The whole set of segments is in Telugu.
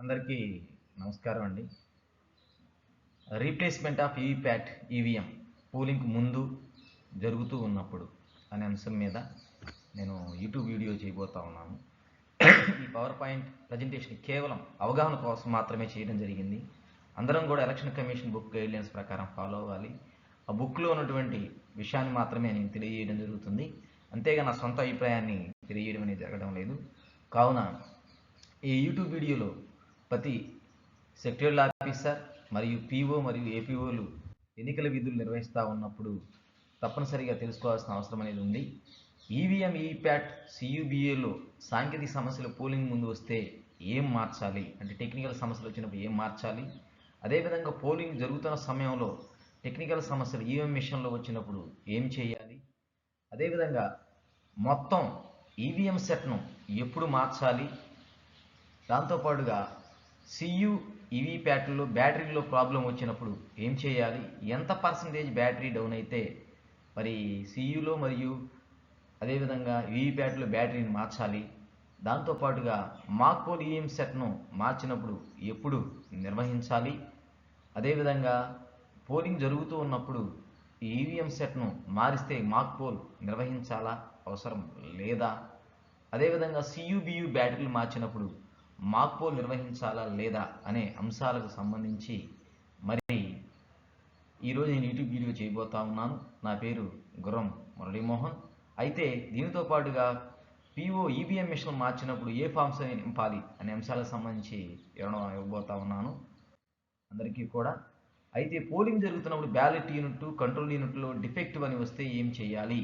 అందరికీ నమస్కారం అండి. Replacement of VVPAT EVM polling ముందు జరుగుతూ ఉన్నప్పుడు అనే అంశం మీద నేను యూట్యూబ్ వీడియో చేయబోతా ఉన్నాను. ఈ పవర్ పాయింట్ ప్రజెంటేషన్ కేవలం అవగాహన కోసం మాత్రమే చేయడం జరిగింది. అందరం కూడా ఎలక్షన్ కమిషన్ బుక్ గైడ్లైన్స్ ప్రకారం ఫాలో అవ్వాలి. ఆ బుక్లో ఉన్నటువంటి విషయాన్ని మాత్రమే నేను తెలియజేయడం జరుగుతుంది. అంతేగా నా సొంత అభిప్రాయాన్ని తెలియజేయడం అనేది జరగడం లేదు. కావున ఈ యూట్యూబ్ వీడియోలో ప్రతి సెక్టరియల్ ఆఫీసర్ మరియు పీఓ మరియు ఏపీఓలు ఎన్నికల విధులు నిర్వహిస్తూ ఉన్నప్పుడు తప్పనిసరిగా తెలుసుకోవాల్సిన అవసరం అనేది ఉంది. ఈవీఎం ఈప్యాట్ సియుబిఏలో సాంకేతిక సమస్యలు పోలింగ్ ముందు వస్తే ఏం మార్చాలి? అంటే టెక్నికల్ సమస్యలు వచ్చినప్పుడు ఏం మార్చాలి? అదేవిధంగా పోలింగ్ జరుగుతున్న సమయంలో టెక్నికల్ సమస్యలు ఈవీఎం మిషన్లో వచ్చినప్పుడు ఏం చేయాలి? అదేవిధంగా మొత్తం ఈవీఎం సెట్ను ఎప్పుడు మార్చాలి? దాంతోపాటుగా సియు ఈవీ ప్యాట్లో బ్యాటరీలో ప్రాబ్లం వచ్చినప్పుడు ఏం చేయాలి? ఎంత పర్సంటేజ్ బ్యాటరీ డౌన్ అయితే మరి సియులో మరియు అదేవిధంగా ఈవీ ప్యాట్లో బ్యాటరీని మార్చాలి? దాంతోపాటుగా మాక్పోల్ ఈఎం సెట్ను మార్చినప్పుడు ఎప్పుడు నిర్వహించాలి? అదేవిధంగా పోలింగ్ జరుగుతూ ఉన్నప్పుడు ఈ ఈవీఎం సెట్ను మారిస్తే మాక్పోల్ నిర్వహించాలా? అవసరం లేదా? అదేవిధంగా సియుబియు బ్యాటరీలు మార్చినప్పుడు మాక్ పోల్ నిర్వహించాలా లేదా అనే అంశాలకు సంబంధించి మరి ఈరోజు నేను యూట్యూబ్ వీడియో చేయబోతా ఉన్నాను. నా పేరు గురం మురళీమోహన్. అయితే దీనితో పాటుగా పిఓ ఈవీఎం మిషన్ మార్చినప్పుడు ఏ ఫామ్స్ నింపాలి అనే అంశాలకు సంబంధించి వివరణ ఇవ్వబోతా ఉన్నాను. అందరికీ కూడా. అయితే పోలింగ్ జరుగుతున్నప్పుడు బ్యాలెట్ యూనిట్ కంట్రోల్ యూనిట్లో డిఫెక్టివ్ అని వస్తే ఏం చేయాలి?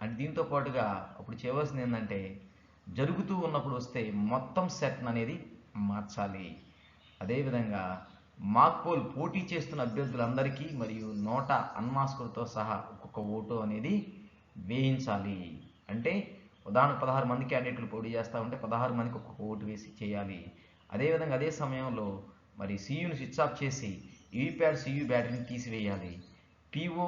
అంటే దీంతో పాటుగా అప్పుడు చేయవలసింది ఏంటంటే జరుగుతూ ఉన్నప్పుడు వస్తే మొత్తం సెట్ను అనేది మార్చాలి. అదేవిధంగా మాక్ పోల్ పోటీ చేస్తున్న అభ్యర్థులందరికీ మరియు నోట అన్మాస్కులతో సహా ఒక్కొక్క ఓటు అనేది వేయించాలి. అంటే ఉదాహరణ పదహారు మంది క్యాండిడేట్లు పోటీ చేస్తూ ఉంటే పదహారు మందికి ఒక్కొక్క ఓటు వేసి చేయాలి. అదేవిధంగా అదే సమయంలో మరి సీయూని స్విచ్ ఆఫ్ చేసి ఈవీప్యాడ్ సీయూ బ్యాటరీని తీసివేయాలి. PO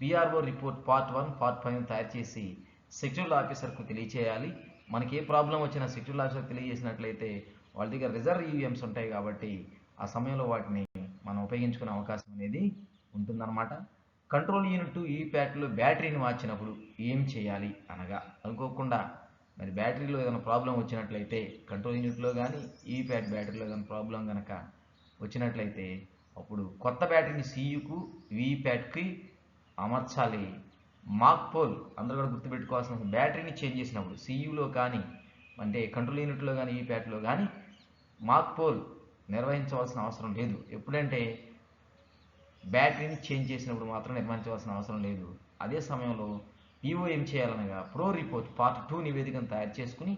PRO report part one part five తయారు చేసి సెక్యూరిటీ ఆఫీసర్కు తెలియచేయాలి. మనకి ఏ ప్రాబ్లం వచ్చినా సెక్యూర్ ఆఫీసర్ తెలియజేసినట్లయితే వాళ్ళ దగ్గర రిజర్వ్ ఈవీఎంస్ ఉంటాయి కాబట్టి ఆ సమయంలో వాటిని మనం ఉపయోగించుకునే అవకాశం అనేది ఉంటుందన్నమాట. కంట్రోల్ యూనిట్ ఈ ప్యాక్లో బ్యాటరీని మార్చినప్పుడు ఏం చేయాలి అనగా అనుకోకుండా మరి బ్యాటరీలో ఏదైనా ప్రాబ్లం వచ్చినట్లయితే కంట్రోల్ యూనిట్లో కానీ ఈ ప్యాడ్ బ్యాటరీలో ఏదైనా ప్రాబ్లం కనుక వచ్చినట్లయితే అప్పుడు కొత్త బ్యాటరీని సియుకు ప్యాడ్కి అమర్చాలి. మాక్ పోల్ అందరూ కూడా గుర్తుపెట్టుకోవాల్సిన బ్యాటరీని చేంజ్ చేసినప్పుడు సియులో కానీ అంటే కంట్రోల్ యూనిట్లో కానీ ఈ ప్యాట్లో కానీ మాక్ పోల్ నిర్వహించవలసిన అవసరం లేదు. ఎప్పుడంటే బ్యాటరీని చేంజ్ చేసినప్పుడు మాత్రం నిర్వహించవలసిన అవసరం లేదు. అదే సమయంలో పీఓ ఏం చేయాలనగా ప్రో రిపోర్ట్ పార్ట్ టూ నివేదికను తయారు చేసుకుని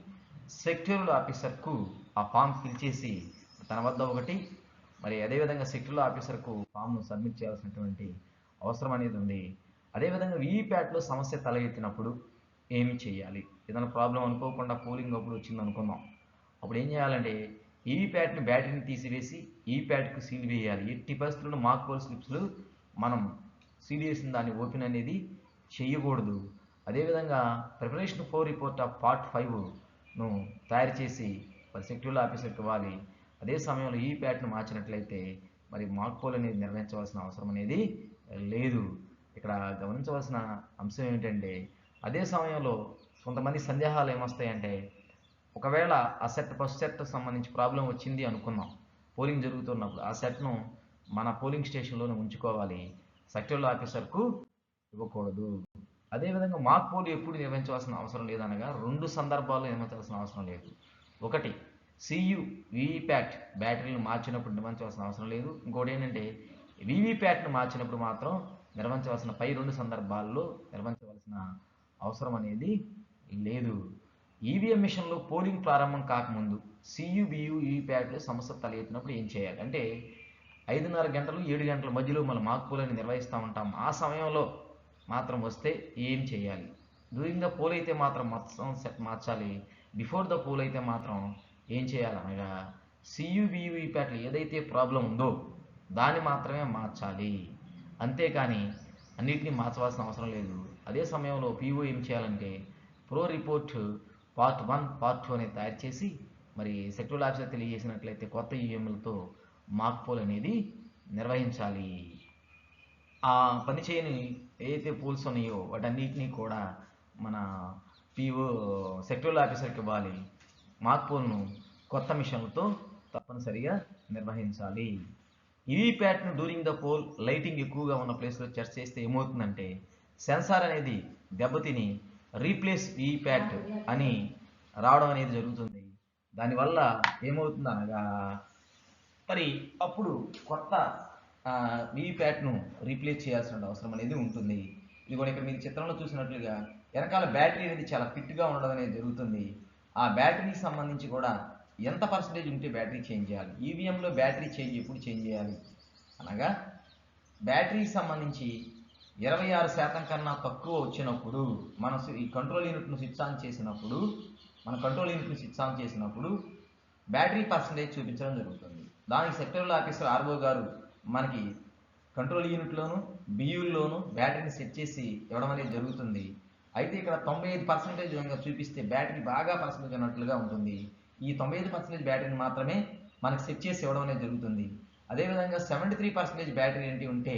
సెక్టరల్ ఆఫీసర్కు ఆ ఫామ్ ఫిల్ చేసి తన వద్ద ఒకటి మరి అదేవిధంగా సెక్టరల్ ఆఫీసర్కు ఫామ్ను సబ్మిట్ చేయాల్సినటువంటి అవసరం అనేది ఉంది. అదేవిధంగా వీవీప్యాట్లో సమస్య తలెత్తినప్పుడు ఏమి చేయాలి? ఏదైనా ప్రాబ్లం అనుకోకుండా పోలింగ్ అప్పుడు వచ్చింది అనుకుందాం. అప్పుడు ఏం చేయాలంటే ఈవీప్యాట్ని బ్యాటరీని తీసివేసి ఈవీప్యాట్కు సీల్ వేయాలి. ఎట్టి పరిస్థితుల్లో మాక్పోల్ స్లిప్స్లు మనం సీల్ చేసిన దాన్ని ఓపెన్ అనేది చేయకూడదు. అదేవిధంగా preparation for report of part ఫైవ్ను తయారు చేసి మరి సెక్యూరిటీ ఆఫీసర్కి ఇవ్వాలి. అదే సమయంలో ఈ ప్యాట్ను మార్చినట్లయితే మరి మాక్పోల్ అనేది నిర్వహించవలసిన అవసరం అనేది లేదు. ఇక్కడ గమనించవలసిన అంశం ఏమిటంటే అదే సమయంలో కొంతమంది సందేహాలు ఏమొస్తాయంటే ఒకవేళ ఆ సెట్ ఫస్ట్ సెట్ సంబంధించి ప్రాబ్లం వచ్చింది అనుకుందాం. పోలింగ్ జరుగుతున్నప్పుడు ఆ సెట్ను మన పోలింగ్ స్టేషన్లోనే ఉంచుకోవాలి. సెక్టరల్ ఆఫీసర్కు ఇవ్వకూడదు. అదేవిధంగా మాక్ పోల్ ఎప్పుడు నిర్వహించవలసిన అవసరం లేదనగా రెండు సందర్భాల్లో నిర్వహించాల్సిన అవసరం లేదు. ఒకటి సియు వీవీప్యాట్ బ్యాటరీని మార్చినప్పుడు నిర్వహించవలసిన అవసరం లేదు. ఇంకోటి ఏంటంటే వీవీప్యాట్ను మార్చినప్పుడు మాత్రం నిర్వహించవలసిన పై రెండు సందర్భాల్లో నిర్వహించవలసిన అవసరం అనేది లేదు. ఈవీఎం మిషన్లో పోలింగ్ ప్రారంభం కాకముందు సియుబియు ఈవీప్యాట్లో సమస్య తలెత్తినప్పుడు ఏం చేయాలి? అంటే ఐదున్నర గంటలు ఏడు గంటల మధ్యలో మనం మాక్ పోల్ నిర్వహిస్తూ ఉంటాం. ఆ సమయంలో మాత్రం వస్తే ఏం చేయాలి? డ్యూరింగ్ ద పోల్ అయితే మాత్రం మొత్తం సెట్ మార్చాలి. బిఫోర్ ద పోల్ అయితే మాత్రం ఏం చేయాలనగా సియుబియు ప్యాట్లు ఏదైతే ప్రాబ్లం ఉందో దాన్ని మాత్రమే మార్చాలి. అంతేకాని అన్నిటినీ మార్చవలసిన అవసరం లేదు. అదే సమయంలో పీఓ ఏం చేయాలంటే pro report part one part two అనేది తయారు చేసి మరి సెక్టోరల్ ఆఫీసర్ తెలియజేసినట్లయితే కొత్త ఈఎంలతో మాక్ పోల్ అనేది నిర్వహించాలి. ఆ పని చేయని ఏదైతే పూల్స్ ఉన్నాయో వాటన్నిటినీ కూడా మన పిఓ సెక్టోరల్ ఆఫీసర్కి ఇవ్వాలి. మాక్ పోల్ను కొత్త మిషన్లతో తప్పనిసరిగా నిర్వహించాలి. ఈవీ ప్యాట్ను డ్యూరింగ్ ద పోల్ లైటింగ్ ఎక్కువగా ఉన్న ప్లేస్లో చర్చ చేస్తే ఏమవుతుందంటే సెన్సార్ అనేది దెబ్బతిని రీప్లేస్ ఈవీ ప్యాట్ అని రావడం అనేది జరుగుతుంది. దానివల్ల ఏమవుతుంది అనగా మరి అప్పుడు కొత్త వీవీప్యాట్ను రీప్లేస్ చేయాల్సిన అవసరం అనేది ఉంటుంది. ఇది కూడా ఇక్కడ మీరు చిత్రంలో చూసినట్లుగా వెనకాల బ్యాటరీ అనేది చాలా ఫిట్గా ఉండడం అనేది జరుగుతుంది. ఆ బ్యాటరీకి సంబంధించి కూడా ఎంత పర్సంటేజ్ ఉంటే బ్యాటరీ చేంజ్ చేయాలి? ఈవీఎంలో బ్యాటరీ చేంజ్ ఎప్పుడు చేంజ్ చేయాలి? అనగా బ్యాటరీకి సంబంధించి ఇరవై ఆరు శాతం కన్నా తక్కువ వచ్చినప్పుడు మనం ఈ కంట్రోల్ యూనిట్ను స్విచ్ ఆన్ చేసినప్పుడు మన కంట్రోల్ యూనిట్ను స్విచ్ ఆన్ చేసినప్పుడు బ్యాటరీ పర్సంటేజ్ చూపించడం జరుగుతుంది. దానికి సెక్టరల్ ఆఫీసర్ ఆర్ఓ గారు మనకి కంట్రోల్ యూనిట్లోను బియూల్లోను బ్యాటరీని సెట్ చేసి ఇవ్వడం అనేది జరుగుతుంది. అయితే ఇక్కడ తొంభై ఐదు పర్సెంటేజ్ చూపిస్తే బ్యాటరీ బాగా పర్సెంటేజ్ ఉన్నట్లుగా ఉంటుంది. ఈ తొంభై ఐదు పర్సెంటేజ్ బ్యాటరీని మాత్రమే మనకు సెట్ చేసి ఇవ్వడం అనేది జరుగుతుంది. అదేవిధంగా సెవెంటీ త్రీ పర్సెంటేజ్ బ్యాటరీ ఏంటి ఉంటే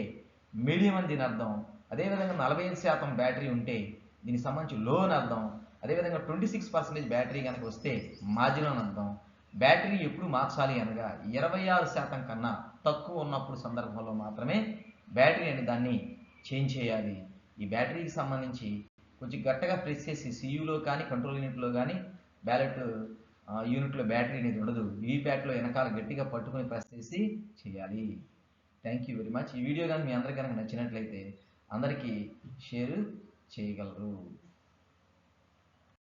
మీడియం అని దీని అర్థం. అదేవిధంగా నలభై ఐదు శాతం బ్యాటరీ ఉంటే దీనికి సంబంధించి లో అని అర్థం. అదేవిధంగా ట్వంటీ సిక్స్ పర్సెంటేజ్ బ్యాటరీ కనుక వస్తే మార్జిన్ అని అర్థం. బ్యాటరీ ఎప్పుడు మార్చాలి అనగా ఇరవై ఆరు శాతం కన్నా తక్కువ ఉన్నప్పుడు సందర్భంలో మాత్రమే బ్యాటరీ అనే దాన్ని చేంజ్ చేయాలి. ఈ బ్యాటరీకి సంబంధించి కొంచెం గట్టిగా ప్రెస్ చేసి సియూలో కానీ కంట్రోల్ యూనిట్లో కానీ బ్యాలెట్ యూనిట్లో బ్యాటరీ అనేది ఉండదు. ఈ వెనకాల గట్టిగా పట్టుకొని ప్రెస్ చేసి చేయాలి. Thank you very much. ఈ వీడియో కానీ మీ అందరికీ కనుక నచ్చినట్లయితే అందరికీ షేర్ చేయగలరు.